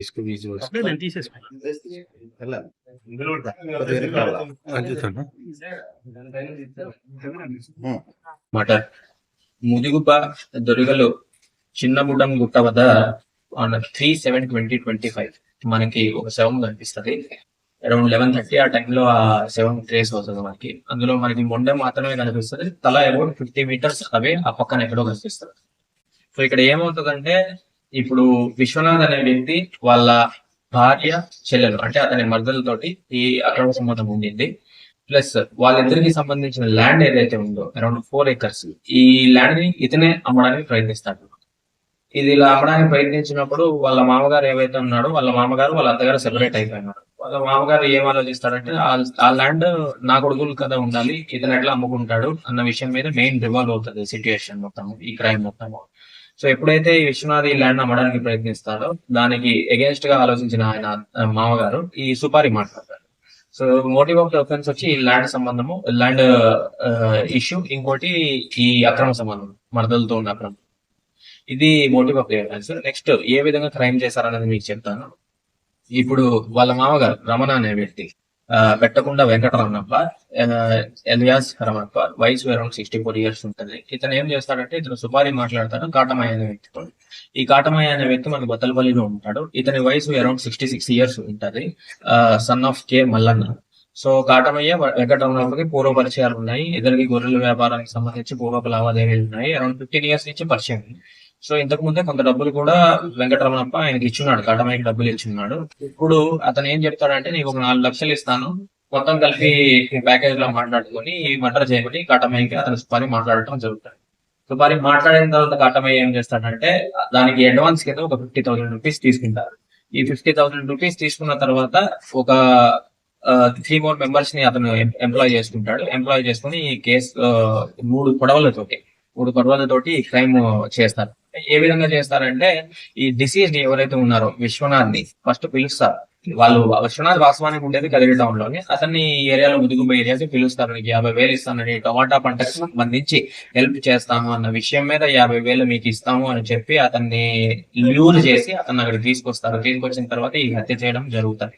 इसको विजुअल्स అప్పుడే నేను తీసేసుకున్నాను మాట ముదిగుబ్బ దొరిగలు చిన్నగుడ్డం గుట్ట వద్ద three seven twenty twenty five మనకి ఒక శవం కనిపిస్తది అరౌండ్ లెవెన్ థర్టీ ఆ టైంలో ఆ శవం ట్రేస్ అవుతుంది మనకి అందులో మనకి మొండె మాత్రమే కనిపిస్తుంది తల అబౌట్ ఫిఫ్టీ మీటర్స్ అవే ఆ పక్కన ఎక్కడో కనిపిస్తుంది సో ఇక్కడ ఏమవుతుందంటే ఇప్పుడు విశ్వనాథ్ అనే వ్యక్తి వాళ్ళ భార్య చెల్లెలు అంటే అతని మర్దలతోటి ఈ అక్రమ సంబంధం ఉండింది. ప్లస్ వాళ్ళిద్దరికి సంబంధించిన ల్యాండ్ ఏదైతే ఉందో అరౌండ్ ఫోర్ ఏకర్స్ ఈ ల్యాండ్ని ఇతనే అమ్మడానికి ప్రయత్నిస్తాడు. ఇది ఇలా అమ్మడానికి ప్రయత్నించినప్పుడు వాళ్ళ మామగారు ఏవైతే ఉన్నాడో వాళ్ళ మామగారు వాళ్ళ అత్తగారు సెపరేట్ అయిపోయినారు. వాళ్ళ మామగారు ఏం ఆలోచిస్తాడంటే ఆ- ల్యాండ్ నా కొడుకులు కదా ఉండాలి ఇతను ఎట్లా అమ్ముకుంటాడు అన్న విషయం మీద మెయిన్ రివాల్వ్ అవుతుంది సిచ్యుయేషన్ మొత్తం ఈ క్రైమ్ మొత్తం సో ఎప్పుడైతే ఈ విశ్వనాథ్ ఈ ల్యాండ్ అమ్మడానికి ప్రయత్నిస్తాడో దానికి అగేన్స్ట్గా ఆలోచించిన ఆయన మామగారు ఈ సుపారి మాట్లాడతారు. So motive of the offence వచ్చి ఈ ల్యాండ్ సంబంధము ల్యాండ్ ఇష్యూ ఇంకోటి ఈ అక్రమ సంబంధం మరదలతో ఉన్న అక్రమం. ఇది motive of the offence next ఏ విధంగా క్రైమ్ చేశారనేది మీకు చెప్తాను. ఇప్పుడు వాళ్ళ మామగారు రమణ అనే వ్యక్తి. ఆ, పెట్టకుండా వెంకటరమణప్ప ఎలియాస్ రమణప్ప వయసు అరౌండ్ సిక్స్టీ ఫోర్ ఇయర్స్ ఉంటుంది. ఇతను ఏం చేస్తాడంటే ఇతను సుపారి మాట్లాడతాడు కాటమయ్య అనే వ్యక్తితో ఈ కాటమయ్య అనే వ్యక్తి మనకు బొత్తలపల్లిలో ఉంటాడు. ఇతని వయసు అరౌండ్ సిక్స్టీ సిక్స్ ఇయర్స్ ఉంటది. Son of K Mallanna. So Katamaiah వెంకటరమణప్పకి పూర్వ పరిచయాలు ఉన్నాయి. ఇద్దరికి గొర్రెల వ్యాపారానికి సంబంధించి పూర్వపు లావాదేవీలు ఉన్నాయి. అరౌండ్ ఫిఫ్టీన్ ఇయర్స్ నుంచి పరిచయం. ఉంది. సో ఇంతకు ముందే కొంత డబ్బులు కూడా వెంకటరమణప్ప ఆయనకి ఇచ్చున్నాడు కాటమయ్యకి డబ్బులు ఇచ్చున్నాడు. ఇప్పుడు అతను ఏం చెప్తాడంటే నీకు ఒక నాలుగు లక్షలు ఇస్తాను. మొత్తం కలిపి ప్యాకేజ్లో మాట్లాడుకొని మర్డర్ చేయబట్టి కటమైకి అతను సుపారి మాట్లాడటం జరుగుతుంది. సుపారి మాట్లాడిన తర్వాత కాటమయ్య ఏం చేస్తాడంటే దానికి అడ్వాన్స్ కింద ఒక ఫిఫ్టీ థౌసండ్ రూపీస్ తీసుకుంటారు. ఈ ఫిఫ్టీ థౌసండ్ రూపీస్ తీసుకున్న తర్వాత ఒక త్రీ మోర్ మెంబర్స్ని అతను ఎంప్లాయ్ చేసుకుంటాడు. ఎంప్లాయ్ చేసుకుని ఈ కేసు మూడు పొడవలతోటి మూడు తోటి క్రైమ్ చేస్తారు. ఏ విధంగా చేస్తారంటే ఈ డిసీజ్ని ఎవరైతే ఉన్నారో విశ్వనాథ్ని ఫస్ట్ పిలుస్తారు. వాళ్ళు విశ్వనాథ్ వాస్తవానికి ఉండేది కదిరి టౌన్లోనే. అతన్ని ఈ ఏరియాలో ముదుగుబ ఏరియాస్ పిలుస్తారు నీకు యాభై వేలు ఇస్తానని టమాటా పంటకు సంబంధించి హెల్ప్ చేస్తాము అన్న విషయం మీద యాభై వేలు మీకు ఇస్తాము అని చెప్పి అతన్ని లూజ్ చేసి అతన్ని అక్కడ తీసుకొస్తారు. తీసుకొచ్చిన తర్వాత ఈ హత్య చేయడం జరుగుతుంది.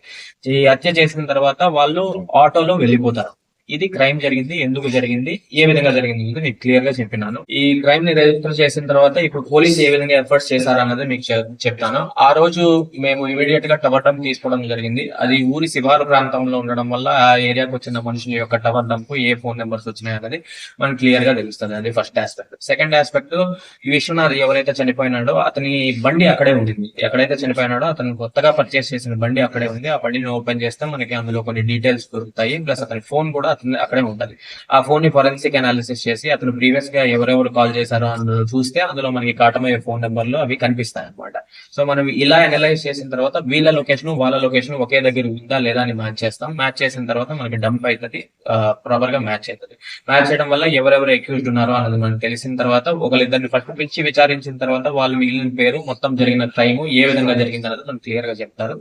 ఈ హత్య చేసిన తర్వాత వాళ్ళు ఆటోలో వెళ్ళిపోతారు. ఇది క్రైమ్ జరిగింది ఎందుకు జరిగింది ఏ విధంగా జరిగింది అనేది మీకు క్లియర్గా చెప్పినాను. ఈ క్రైమ్ని రిజిస్టర్ చేసిన తర్వాత ఇప్పుడు పోలీస్ ఏ విధంగా ఎఫర్ట్స్ చేశారన్నది మీకు చెప్తాను. ఆ రోజు మేము ఇమీడియట్గా టవర్ డంప్ తీసుకోవడం జరిగింది. అది ఊరి శివారు ప్రాంతంలో ఉండడం వల్ల ఆ ఏరియాకు వచ్చిన మనుషుల యొక్క టవర్ డంప్ ఏ ఫోన్ నెంబర్స్ వచ్చినాయి అనేది మనకి క్లియర్గా తెలుస్తుంది అది ఫస్ట్ ఆస్పెక్ట్ సెకండ్ ఆస్పెక్ట్ ఈ విశ్వనాథ్ ఎవరైతే చనిపోయినాడో అతని బండి అక్కడే ఉండింది. ఎక్కడైతే చనిపోయినాడో అతను కొత్తగా పర్చేస్ చేసిన బండి అక్కడే ఉంది. ఆ బండిని ఓపెన్ చేస్తే మనకి అందులో కొన్ని డీటెయిల్స్ దొరుకుతాయి. ప్లస్ అతని ఫోన్ కూడా అతను అక్కడే ఉంటది. ఆ ఫోన్ని ఫొరెన్సిక్ అనాలిసిస్ చేసి అతను ప్రీవియస్గా ఎవరెవరు కాల్ చేశారో అందులో చూస్తే అందులో మనకి కాటమయ్యే ఫోన్ నెంబర్లు అవి కనిపిస్తాయి అనమాట సో మనం ఇలా అనలైజ్ చేసిన తర్వాత వీళ్ళ లొకేషన్ వాళ్ళ లొకేషన్ ఒకే దగ్గర ఉందా లేదా అని మ్యాచ్ చేస్తాం. మ్యాచ్ చేసిన తర్వాత మనకి డంప్ అవుతుంది ప్రాపర్గా మ్యాచ్ అవుతుంది మ్యాచ్ చేయడం వల్ల ఎవరెవరు అక్యూజ్డ్ ఉన్నారో అన్నది మనకు తెలిసిన తర్వాత ఒకరిద్దరిని ఫస్ట్ పిలిచి విచారించిన తర్వాత వాళ్ళు మిగిలిన పేరు మొత్తం జరిగిన టైము ఏ విధంగా జరిగింది అన్నది మనకు క్లియర్గా చెప్తారు.